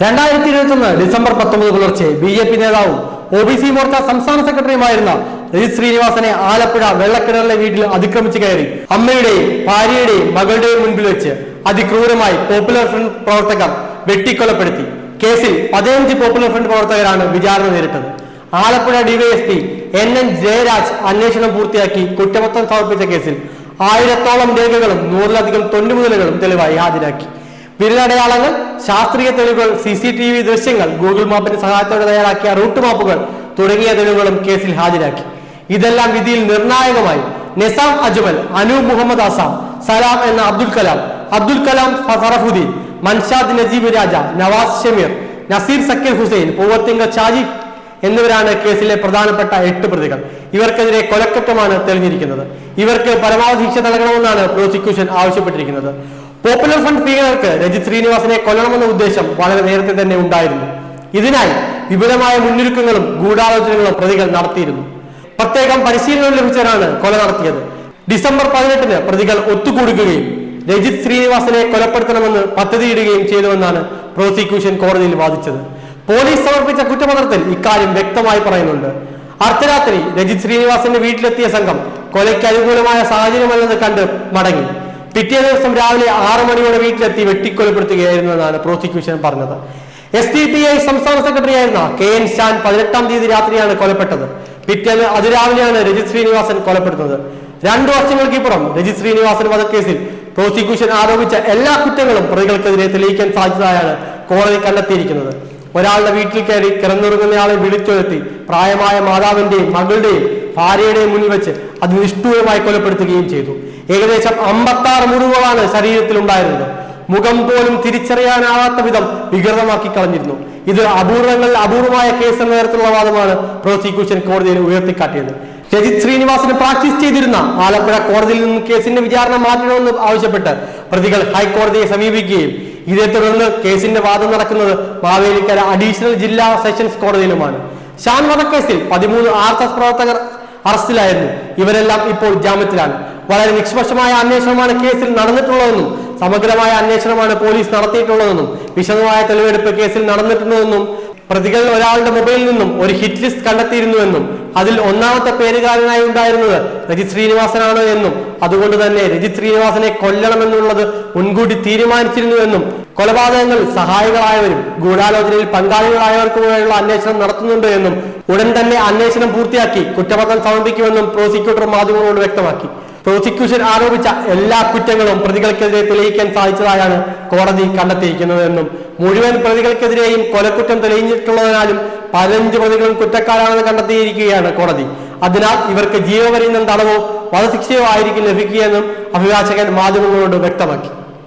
രണ്ടായിരത്തി ഇരുപത്തി ഒന്ന് ഡിസംബർ പത്തൊമ്പത് പുലർച്ചെ ബി ജെ പി നേതാവും ഒ ബി സി മോർച്ച സംസ്ഥാന സെക്രട്ടറിയുമായിരുന്ന രജിത് ശ്രീനിവാസനെ ആലപ്പുഴ വെള്ളക്കിണറിലെ വീട്ടിൽ അതിക്രമിച്ചു കയറി അമ്മയുടെയും ഭാര്യയുടെയും മകളുടെയും മുൻപിൽ വെച്ച് അതിക്രൂരമായി പോപ്പുലർ ഫ്രണ്ട് പ്രവർത്തകർ വെട്ടിക്കൊലപ്പെടുത്തി. കേസിൽ പതിനഞ്ച് പോപ്പുലർ ഫ്രണ്ട് പ്രവർത്തകരാണ് വിചാരണ നേരിട്ടത്. Alappuzha DYSP N N Jayaraj അന്വേഷണം പൂർത്തിയാക്കി കുറ്റപത്രം സമർപ്പിച്ച കേസിൽ ആയിരത്തോളം രേഖകളും നൂറിലധികം തൊണ്ടുമുതലുകളും തെളിവായി ഹാജരാക്കി. വിരലടയാളങ്ങൾ ശാസ്ത്രീയ തെളിവുകൾ സി സി ടി വി ദൃശ്യങ്ങൾ ഗൂഗിൾ മാപ്പിന്റെ സഹായത്തോടെ തയ്യാറാക്കിയ റൂട്ട് മാപ്പുകൾ തുടങ്ങിയ തെളിവുകളും കേസിൽ ഹാജരാക്കി. ഇതെല്ലാം വിധിയിൽ നിർണായകമായി നിസാം അജ്മൽ അനൂപ് മുഹമ്മദ് ആസാം സലാം എന്ന അബ്ദുൽ കലാം അബ്ദുൽ കലാം ഫറഫുദ്ദീൻ മൻഷാദ് നജീബ് രാജ നവാസ് ഷമീർ നസീർ സക്കീർ ഹുസൈൻ പൂവത്തിങ്ക ചാജി എന്നിവരാണ് കേസിലെ പ്രധാനപ്പെട്ട എട്ട് പ്രതികൾ. ഇവർക്കെതിരെ കൊലക്കുറ്റമാണ് തെളിഞ്ഞിരിക്കുന്നത്. ഇവർക്ക് പരമാവധി ശിക്ഷ നൽകണമെന്നാണ് പ്രോസിക്യൂഷൻ ആവശ്യപ്പെട്ടിരിക്കുന്നത്. പോപ്പുലർ ഫ്രണ്ട് ഭീകരർക്ക് രജിത് ശ്രീനിവാസനെ കൊല്ലണമെന്ന ഉദ്ദേശം വളരെ നേരത്തെ തന്നെ ഉണ്ടായിരുന്നു. ഇതിനായി വിപുലമായ മുന്നൊരുക്കങ്ങളും ഗൂഢാലോചനകളും പ്രതികൾ നടത്തിയിരുന്നു. പ്രത്യേകം പരിശീലനം ലഭിച്ചവരാണ് കൊല നടത്തിയത്. ഡിസംബർ പതിനെട്ടിന് പ്രതികൾ ഒത്തുകൂടുകയും രജിത് ശ്രീനിവാസനെ കൊലപ്പെടുത്തണമെന്ന് പദ്ധതിയിടുകയും ചെയ്തുവെന്നാണ് പ്രോസിക്യൂഷൻ കോടതിയിൽ വാദിച്ചത്. പോലീസ് സമർപ്പിച്ച കുറ്റപത്രത്തിൽ ഇക്കാര്യം വ്യക്തമായി പറയുന്നുണ്ട്. അർദ്ധരാത്രി രജിത് ശ്രീനിവാസന്റെ വീട്ടിലെത്തിയ സംഘം കൊലയ്ക്ക് അനുകൂലമായ സാഹചര്യമല്ലെന്ന് കണ്ട് മടങ്ങി. പിറ്റേ ദിവസം രാവിലെ ആറു മണിയോടെ വീട്ടിലെത്തി വെട്ടിക്കൊലപ്പെടുത്തുകയായിരുന്നു എന്നാണ് പ്രോസിക്യൂഷൻ പറഞ്ഞത്. എസ് ഡി പി ഐ സംസ്ഥാന സെക്രട്ടറി ആയിരുന്ന കെ എൻ ഷാൻ പതിനെട്ടാം തീയതി രാത്രിയാണ് കൊലപ്പെട്ടത്. പിറ്റേന്ന് അതിരാവിലെയാണ് രജിത് ശ്രീനിവാസൻ കൊലപ്പെടുന്നത്. രണ്ടു വർഷങ്ങൾക്കിപ്പുറം രജിത് ശ്രീനിവാസൻ വധക്കേസിൽ പ്രോസിക്യൂഷൻ ആരോപിച്ച എല്ലാ കുറ്റങ്ങളും പ്രതികൾക്കെതിരെ തെളിയിക്കാൻ സാധിച്ചതായാണ് കോടതി കണ്ടെത്തിയിരിക്കുന്നത്. ഒരാളുടെ വീട്ടിൽ കയറി കിടന്നുറങ്ങുന്നയാളെ വിളിച്ചുവരുത്തി പ്രായമായ മാതാവിന്റെയും മകളുടെയും ഭാര്യയുടെയും മുന്നിൽ വെച്ച് അത് നിഷ്ഠൂരമായി കൊലപ്പെടുത്തുകയും ചെയ്തു. ഏകദേശം അമ്പത്തി ആറ് മുറിവുകളാണ് ശരീരത്തിൽ ഉണ്ടായിരുന്നത്. മുഖം പോലും തിരിച്ചറിയാനാവാത്ത വിധം വികൃതമാക്കി കളഞ്ഞിരുന്നു. ഇത് അപൂർവങ്ങളിൽ അപൂർവമായ കേസ് എന്ന തരത്തിലുള്ള വാദമാണ് പ്രോസിക്യൂഷൻ കോടതിയിൽ ഉയർത്തിക്കാട്ടിയത്. രജിത് ശ്രീനിവാസന് പ്രാക്ടീസ് ചെയ്തിരുന്ന ആലപ്പുഴ കോടതിയിൽ നിന്ന് കേസിന്റെ വിചാരണ മാറ്റണമെന്ന് ആവശ്യപ്പെട്ട് പ്രതികൾ ഹൈക്കോടതിയെ സമീപിക്കുകയും ഇതേ തുടർന്ന് കേസിന്റെ വാദം നടക്കുന്നത് മാവേലിക്കര അഡീഷണൽ ജില്ലാ സെഷൻസ് കോടതിയിലുമാണ്. ഷാൻ വധക്കേസിൽ പതിമൂന്ന് ആർ എസ് എസ് പ്രവർത്തകർ അറസ്റ്റിലായിരുന്നു. ഇവരെല്ലാം ഇപ്പോൾ ജാമ്യത്തിലാണ്. വളരെ നിഷ്പക്ഷമായ അന്വേഷണമാണ് കേസിൽ നടന്നിട്ടുള്ളതെന്നും സമഗ്രമായ അന്വേഷണമാണ് പോലീസ് നടത്തിയിട്ടുള്ളതെന്നും വിശദമായ തെളിവെടുപ്പ് കേസിൽ നടന്നിട്ടുണ്ടെന്നും പ്രതികളിൽ ഒരാളുടെ മൊബൈലിൽ നിന്നും ഒരു ഹിറ്റ് ലിസ്റ്റ് കണ്ടെത്തിയിരുന്നുവെന്നും അതിൽ ഒന്നാമത്തെ പേരുകാരനായി ഉണ്ടായിരുന്നത് രജിത് ശ്രീനിവാസനാണ് എന്നും അതുകൊണ്ട് തന്നെ രജിത് ശ്രീനിവാസനെ കൊല്ലണമെന്നുള്ളത് മുൻകൂട്ടി തീരുമാനിച്ചിരുന്നുവെന്നും കൊലപാതകങ്ങൾ സഹായികളായവരും ഗൂഢാലോചനയിൽ പങ്കാളികളായവർക്കുമായുള്ള അന്വേഷണം നടത്തുന്നുണ്ട് എന്നും ഉടൻ തന്നെ അന്വേഷണം പൂർത്തിയാക്കി കുറ്റപത്രം സമർപ്പിക്കുമെന്നും പ്രോസിക്യൂട്ടർ മാധ്യമങ്ങളോട് വ്യക്തമാക്കി. പ്രോസിക്യൂഷൻ ആരോപിച്ച എല്ലാ കുറ്റങ്ങളും പ്രതികൾക്കെതിരെ തെളിയിക്കാൻ സാധിച്ചതായാണ് കോടതി കണ്ടെത്തിയിരിക്കുന്നതെന്നും മുഴുവൻ പ്രതികൾക്കെതിരെയും കൊലക്കുറ്റം തെളിയിച്ചിട്ടുള്ളതിനാലും പതിനഞ്ച് പ്രതികളും കുറ്റക്കാരാണെന്ന് കണ്ടെത്തിയിരിക്കുകയാണ് കോടതി. അതിനാൽ ഇവർക്ക് ജീവപര്യന്തം തടവോ വധശിക്ഷയോ ആയിരിക്കും ലഭിക്കുകയെന്നും അഭിഭാഷകൻ മാധ്യമങ്ങളോട് വ്യക്തമാക്കി.